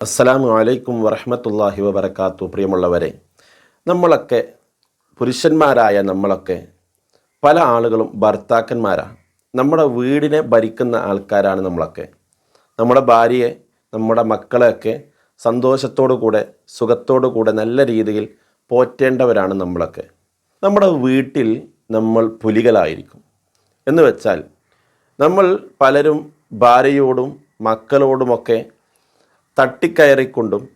അസ്സലാമു അലൈക്കും വറഹമത്തല്ലാഹി വബർക്കാത്തു പ്രിയമുള്ളവരെ നമ്മളൊക്കെ പുരുഷന്മാരായ നമ്മളൊക്കെ പല ആളുകളും ഭർത്താക്കന്മാരാണ്. നമ്മുടെ വീടിനെ ഭരിക്കുന്ന ആൾക്കാരാണ് നമ്മളൊക്കെ. നമ്മുടെ ഭാര്യയെ നമ്മുടെ മക്കളെയൊക്കെ സന്തോഷത്തോടു കൂടെ സുഖത്തോടു കൂടെ നല്ല രീതിയിൽ പോറ്റേണ്ടവരാണ് നമ്മളൊക്കെ. നമ്മുടെ വീട്ടിൽ നമ്മൾ പുലികളായിരിക്കും. എന്ന് വെച്ചാൽ നമ്മൾ പലരും ഭാര്യയോടും മക്കളോടുമൊക്കെ തട്ടിക്കയറിക്കൊണ്ടും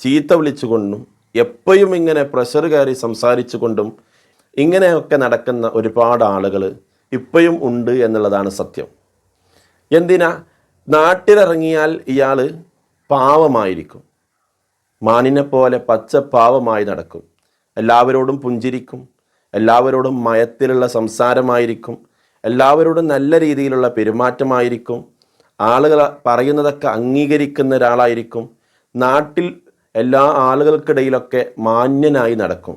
ചീത്ത വിളിച്ചുകൊണ്ടും എപ്പോഴും ഇങ്ങനെ പ്രഷർ കയറി സംസാരിച്ചുകൊണ്ടും ഇങ്ങനെയൊക്കെ നടക്കുന്ന ഒരുപാട് ആളുകൾ ഇപ്പോഴും ഉണ്ട് എന്നുള്ളതാണ് സത്യം. എന്തിനാ? നാട്ടിലിറങ്ങിയാൽ ഇയാൾ പാവമായിരിക്കും. മാനിനെ പോലെ പച്ച പാവമായി നടക്കും. എല്ലാവരോടും പുഞ്ചിരിക്കും. എല്ലാവരോടും മയത്തിലുള്ള സംസാരമായിരിക്കും. എല്ലാവരോടും നല്ല രീതിയിലുള്ള പെരുമാറ്റമായിരിക്കും. ആളുകൾ പറയുന്നതൊക്കെ അംഗീകരിക്കുന്ന ഒരാളായിരിക്കും. നാട്ടിൽ എല്ലാ ആളുകൾക്കിടയിലൊക്കെ മാന്യനായി നടക്കും.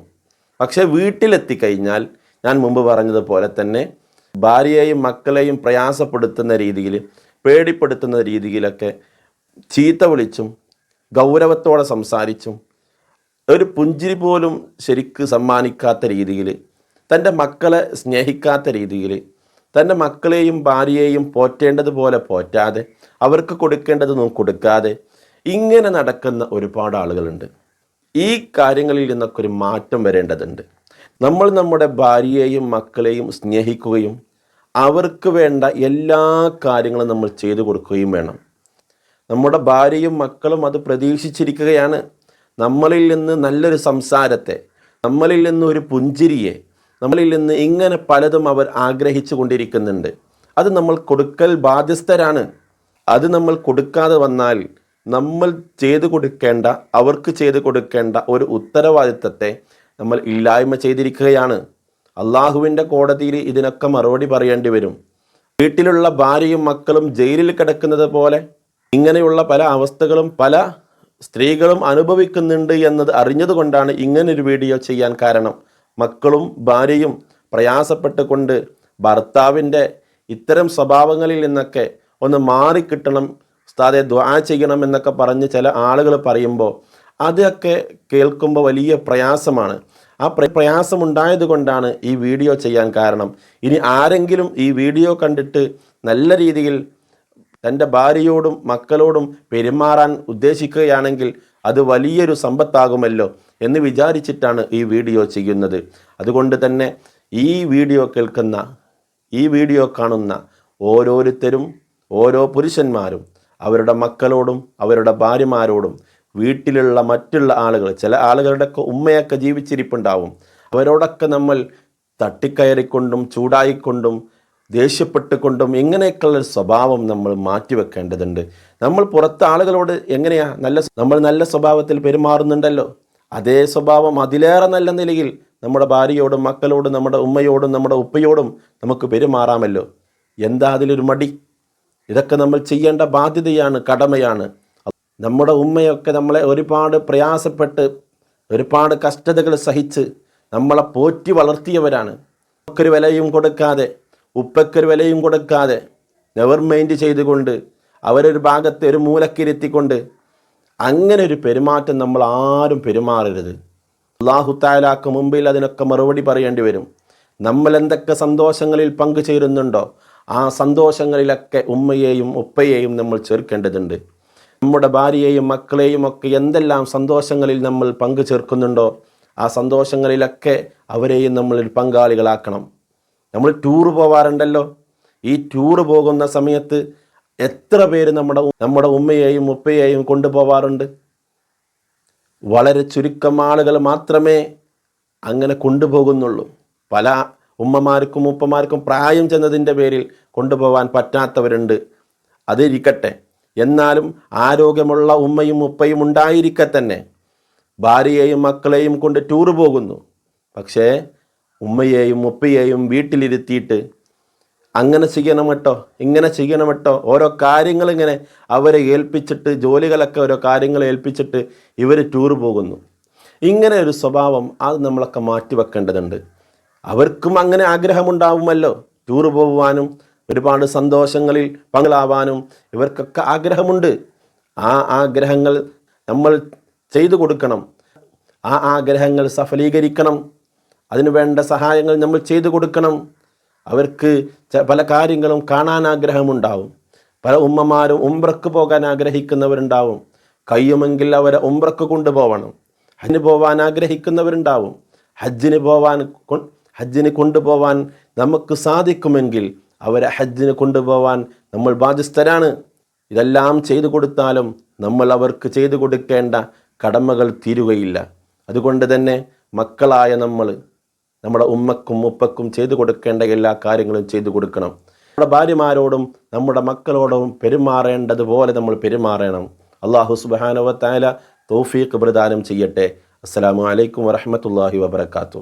പക്ഷേ വീട്ടിലെത്തിക്കഴിഞ്ഞാൽ ഞാൻ മുമ്പ് പറഞ്ഞതുപോലെ തന്നെ ഭാര്യയെയും മക്കളെയും പ്രയാസപ്പെടുത്തുന്ന രീതിയിൽ പേടിപ്പെടുത്തുന്ന രീതിയിലൊക്കെ ചീത്ത വിളിച്ചും ഗൗരവത്തോടെ സംസാരിച്ചും ഒരു പുഞ്ചിരി പോലും ശരിക്ക് സമ്മാനിക്കാത്ത രീതിയിൽ തന്റെ മക്കളെ സ്നേഹിക്കാത്ത രീതിയിൽ തന്റെ മക്കളെയും ഭാര്യയെയും പോറ്റേണ്ടതുപോലെ പോറ്റാതെ അവർക്ക് കൊടുക്കേണ്ടതൊന്നും കൊടുക്കാതെ ഇങ്ങനെ നടക്കുന്ന ഒരുപാട് ആളുകളുണ്ട്. ഈ കാര്യങ്ങളിൽ നിന്നൊക്കെ ഒരു മാറ്റം വരേണ്ടതുണ്ട്. നമ്മൾ നമ്മുടെ ഭാര്യയെയും മക്കളെയും സ്നേഹിക്കുകയും അവർക്ക് വേണ്ട എല്ലാ കാര്യങ്ങളും നമ്മൾ ചെയ്തു കൊടുക്കുകയും വേണം. നമ്മുടെ ഭാര്യയും മക്കളും അത് പ്രതീക്ഷിച്ചിരിക്കുകയാണ്. നമ്മളിൽ നിന്ന് നല്ലൊരു സംസാരത്തെ നമ്മളിൽ നിന്ന് ഒരു പുഞ്ചിരിയെ നമ്മളിൽ നിന്ന് ഇങ്ങനെ പലതും അവർ ആഗ്രഹിച്ചു കൊണ്ടിരിക്കുന്നുണ്ട്. അത് നമ്മൾ കൊടുക്കൽ ബാധ്യസ്ഥരാണ്. അത് നമ്മൾ കൊടുക്കാതെ വന്നാൽ നമ്മൾ ചെയ്തു കൊടുക്കേണ്ട അവർക്ക് ചെയ്തു കൊടുക്കേണ്ട ഒരു ഉത്തരവാദിത്തത്തെ നമ്മൾ ഇല്ലായ്മ ചെയ്തിരിക്കുകയാണ്. അള്ളാഹുവിന്റെ കോടതിയിൽ ഇതിനൊക്കെ മറുപടി പറയേണ്ടി വരും. വീട്ടിലുള്ള ഭാര്യയും മക്കളും ജയിലിൽ കിടക്കുന്നത് പോലെ ഇങ്ങനെയുള്ള പല അവസ്ഥകളും പല സ്ത്രീകളും അനുഭവിക്കുന്നുണ്ട് എന്നത് അറിഞ്ഞതുകൊണ്ടാണ് ഇങ്ങനൊരു വീഡിയോ ചെയ്യാൻ കാരണം. മക്കളും ഭാര്യയും പ്രയാസപ്പെട്ടുകൊണ്ട് ഭർത്താവിന്റെ ഇത്തരം സ്വഭാവങ്ങളിൽ നിന്നൊക്കെ ഒന്ന് മാറിക്കിട്ടണം ഉസ്താദെ ദ്വാ ചെയ്യണം എന്നൊക്കെ പറഞ്ഞ് ചില ആളുകൾ പറയുമ്പോൾ അതൊക്കെ കേൾക്കുമ്പോൾ വലിയ പ്രയാസമാണ്. ആ പ്ര പ്രയാസമുണ്ടായത് കൊണ്ടാണ് ഈ വീഡിയോ ചെയ്യാൻ കാരണം. ഇനി ആരെങ്കിലും ഈ വീഡിയോ കണ്ടിട്ട് നല്ല രീതിയിൽ തന്റെ ഭാര്യയോടും മക്കളോടും പെരുമാറാൻ ഉദ്ദേശിക്കുകയാണെങ്കിൽ അത് വലിയൊരു സമ്പത്താകുമല്ലോ. എന്ന് വിചാരിച്ചിട്ടാണ് ഈ വീഡിയോ ചെയ്യുന്നത്. അതുകൊണ്ട് തന്നെ ഈ വീഡിയോ കേൾക്കുന്ന ഈ വീഡിയോ കാണുന്ന ഓരോരുത്തരും ഓരോ പുരുഷന്മാരും അവരുടെ മക്കളോടും അവരുടെ ഭാര്യമാരോടും വീട്ടിലുള്ള മറ്റുള്ള ആളുകൾ ചില ആളുകളുടെയൊക്കെ ഉമ്മയൊക്കെ ജീവിച്ചിരിപ്പുണ്ടാവും. അവരോടൊക്കെ നമ്മൾ തട്ടിക്കയറിക്കൊണ്ടും ചൂടായിക്കൊണ്ടും ദേഷ്യപ്പെട്ടുകൊണ്ടും ഇങ്ങനെയൊക്കെയുള്ള സ്വഭാവം നമ്മൾ മാറ്റിവെക്കേണ്ടതുണ്ട്. നമ്മൾ പുറത്ത് ആളുകളോട് എങ്ങനെയാ നല്ല നമ്മൾ നല്ല സ്വഭാവത്തിൽ പെരുമാറുന്നുണ്ടല്ലോ. അതേ സ്വഭാവം അതിലേറെ നല്ല നിലയിൽ നമ്മുടെ ഭാര്യയോടും മക്കളോടും നമ്മുടെ ഉമ്മയോടും നമ്മുടെ ഉപ്പയോടും നമുക്ക് പെരുമാറാമല്ലോ. എന്താ അതിലൊരു മടി? ഇതൊക്കെ നമ്മൾ ചെയ്യേണ്ട ബാധ്യതയാണ് കടമയാണ്. നമ്മുടെ ഉമ്മയൊക്കെ നമ്മളെ ഒരുപാട് പ്രയാസപ്പെട്ട് ഒരുപാട് കഷ്ടതകൾ സഹിച്ച് നമ്മളെ പോറ്റി വളർത്തിയവരാണ്. നമുക്കൊരു വിലയും കൊടുക്കാതെ ഉപ്പയ്ക്കൊരു വിലയും കൊടുക്കാതെ നെവർ മൈൻഡ് ചെയ്തുകൊണ്ട് അവരൊരു ഭാഗത്തെ ഒരു മൂലക്കിരുത്തിക്കൊണ്ട് അങ്ങനെ ഒരു പെരുമാറ്റം നമ്മൾ ആരും പെരുമാറരുത്. അള്ളാഹുത്തായാലാക്ക് മുമ്പിൽ അതിനൊക്കെ മറുപടി പറയേണ്ടി വരും. നമ്മൾ എന്തൊക്കെ സന്തോഷങ്ങളിൽ പങ്കുചേരുന്നുണ്ടോ ആ സന്തോഷങ്ങളിലൊക്കെ ഉമ്മയെയും ഉപ്പയെയും നമ്മൾ ചേർക്കേണ്ടതുണ്ട്. നമ്മുടെ ഭാര്യയെയും മക്കളെയും ഒക്കെ എന്തെല്ലാം സന്തോഷങ്ങളിൽ നമ്മൾ പങ്കു ചേർക്കുന്നുണ്ടോ ആ സന്തോഷങ്ങളിലൊക്കെ അവരെയും നമ്മൾ പങ്കാളികളാക്കണം. നമ്മൾ ടൂറ് പോവാറുണ്ടല്ലോ. ഈ ടൂറ് പോകുന്ന സമയത്ത് എത്ര പേര് നമ്മുടെ നമ്മുടെ ഉമ്മയെയും ഉപ്പയെയും കൊണ്ടുപോവാറുണ്ട്? വളരെ ചുരുക്കം ആളുകൾ മാത്രമേ അങ്ങനെ കൊണ്ടുപോകുന്നുള്ളൂ. പല ഉമ്മമാർക്കും ഉപ്പമാർക്കും പ്രായം ചെന്നതിന്റെ പേരിൽ കൊണ്ടുപോകാൻ പറ്റാത്തവരുണ്ട്. അതിരിക്കട്ടെ. എന്നാലും ആരോഗ്യമുള്ള ഉമ്മയും ഉപ്പയും ഉണ്ടായിരിക്കെ തന്നെ. ഭാര്യയെയും മക്കളെയും കൊണ്ട് ടൂർ പോകുന്നു. പക്ഷേ ഉമ്മയെയും ഉപ്പയെയും വീട്ടിലിരുത്തിയിട്ട് അങ്ങനെ ചെയ്യണം കേട്ടോ ഇങ്ങനെ ചെയ്യണം കേട്ടോ. ഓരോ കാര്യങ്ങൾ ഇങ്ങനെ അവരെ ഏൽപ്പിച്ചിട്ട് ജോലികളൊക്കെ ഓരോ കാര്യങ്ങൾ ഏൽപ്പിച്ചിട്ട് ഇവർ ടൂർ പോകുന്നു. ഇങ്ങനെ ഒരു സ്വഭാവം അത് നമ്മളൊക്കെ മാറ്റിവെക്കേണ്ടതുണ്ട് അവർക്കും അങ്ങനെ ആഗ്രഹമുണ്ടാവുമല്ലോ. ടൂർ പോകുവാനും ഒരുപാട് സന്തോഷങ്ങളിൽ പങ്കാവാനും ഇവർക്കൊക്കെ ആഗ്രഹമുണ്ട്. ആ ആഗ്രഹങ്ങൾ നമ്മൾ ചെയ്തു കൊടുക്കണം. ആ ആഗ്രഹങ്ങൾ സഫലീകരിക്കണം. അതിനു വേണ്ട സഹായങ്ങൾ നമ്മൾ ചെയ്തു കൊടുക്കണം. അവർക്ക് പല കാര്യങ്ങളും കാണാൻ ആഗ്രഹമുണ്ടാവും പല ഉമ്മമാരും ഉംറക്ക് പോകാൻ ആഗ്രഹിക്കുന്നവരുണ്ടാവും. കഴിയുമെങ്കിൽ അവരെ ഉംറക്ക് കൊണ്ടുപോകണം ഹജ്ജിന് പോവാൻ ആഗ്രഹിക്കുന്നവരുണ്ടാവും. ഹജ്ജിന് പോവാൻ ഹജ്ജിന് കൊണ്ടുപോവാൻ നമുക്ക് സാധിക്കുമെങ്കിൽ അവരെ ഹജ്ജിന് കൊണ്ടുപോവാൻ നമ്മൾ ബാധ്യസ്ഥരാണ്. ഇതെല്ലാം ചെയ്തു കൊടുത്താലും നമ്മൾ അവർക്ക് ചെയ്തു കൊടുക്കേണ്ട കടമകൾ തീരുകയില്ല. അതുകൊണ്ട് തന്നെ മക്കളായ നമ്മൾ നമ്മുടെ ഉമ്മക്കും ഉപ്പക്കും ചെയ്തു കൊടുക്കേണ്ട എല്ലാ കാര്യങ്ങളും ചെയ്തു കൊടുക്കണം. നമ്മുടെ ഭാര്യമാരോടും നമ്മുടെ മക്കളോടും പെരുമാറേണ്ടതുപോലെ നമ്മൾ പെരുമാറണം. അള്ളാഹു സുബാനവത്തായ തോഫീഖ് പ്രദാനം ചെയ്യട്ടെ. അസ്സാം വലൈക്കും വരഹമത്തല്ലാഹി വബർക്കാത്തു